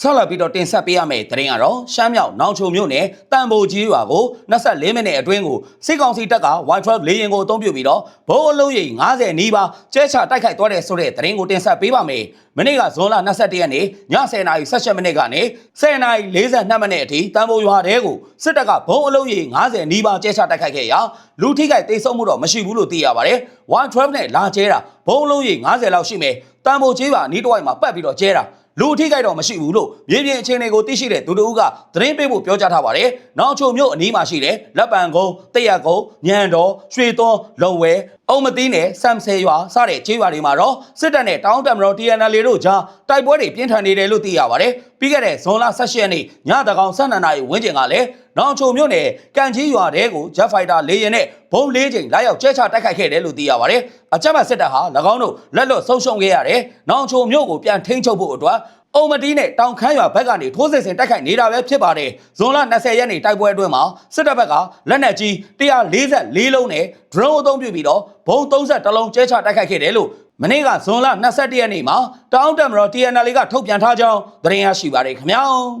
ဆက်လက်ပြီးတော့တင်ဆက်ပေးရမယ့်သတင်းကတော့ရှမ်းမြောက်နောင်ချုံမြို့နယ်တန်ဖိုကြီးရွာကို24မိနစ်အတွင်းကိုစစ်ကောင်စီတပ်က Y12 လေယာဉ်ကိုအသုံးပြုပြီးတော့ဘိုးအလုံးရိပ်90နီးပါးကျဲချတိုက်ခိုက်သွားတဲ့ဆိုတဲ့သတင်းကိုတင်ဆက်ပေးပါမယ်။မနေ့ကဇွန်လ22ရက်နေ့ည10:18မိနစ်ကနေ10:42မိနစ်အထိတန်ဖိုရွာတဲကိုစစ်တပ်ကဘုံအလုံးရိပ်90နီးပါးကျဲချတိုက်ခိုက်ခဲ့ရာလူထိခိုက်တိတ်ဆုံးမှုတော့မရှိဘူးလို့သိရပါတယ်။ Y12 နဲ့လာကျဲတာဘုံအလုံးရိပ်90လောက်ရှိမယ်။တန်ဖိုကြီးရွာနီးတစ်ဝိုက်မှာပတ်ပြီးတော့ကျဲတာ လူအထိခိုက်တော့မရှိဘူးလို့မြေပြင်အခြေအနေကိုသိရှိတဲ့သူတို့ကသတင်းပေးဖို့ပြောကြားထားပါတယ်။နောင်ချုံမြို့အနီးမှာရှိတဲ့လက်ပံကုန်းတရက်ကုန်းညံတော်ရွှေသွန်းလုံဝဲအုံမသိနဲ့စမ်ဆဲရွာစတဲ့ကျေးရွာတွေမှာတော့စစ်တပ်နဲ့တောင်းတမတော် TNL တို့ကြားတိုက်ပွဲတွေပြင်းထန်နေတယ်လို့သိရပါတယ်။ပြီးခဲ့တဲ့ဇွန်လ18ရက်နေ့ညတကောင်12နာရီဝန်းကျင်ကလည်းနောင်ချုံမြို့နယ်ကန်ကြီးရွာတဲကို Jet Fighter လေယာဉ်နဲ့ဘုံ၄ချိန်လာရောက်ကျဲချတိုက်ခိုက်ခဲ့တယ်လို့သိရပါတယ်။အကြမ်းဖက်စစ်တပ်ဟာ၎င်းတို့လက်လွတ်ဆုံးရှုံးခဲ့ရတယ်။နောင်ချုံမြို့ကိုပြန်ထိန်းချုပ်ဖို့အတွက် အုံမတီးနဲ့တောင်ခမ်းရွာဘက်ကနေထိုးစစ်ဆင်တိုက်ခိုက်နေတာပဲဖြစ်ပါတယ်။ဇွန်လ20ရက်နေ့တိုက်ပွဲအတွင်းမှာစစ်တပ်ဘက်ကလက်နက်ကြီး144လုံးနဲ့ drone အသုံးပြုပြီးတော့ဘုံ31လုံးကျဲချတိုက်ခိုက်ခဲ့တယ်လို့မနေ့ကဇွန်လ21ရက်နေ့မှာတောင်တမတော် TNL ကထုတ်ပြန်ထားကြောင်းသတင်းရရှိပါတယ်ခင်ဗျာ။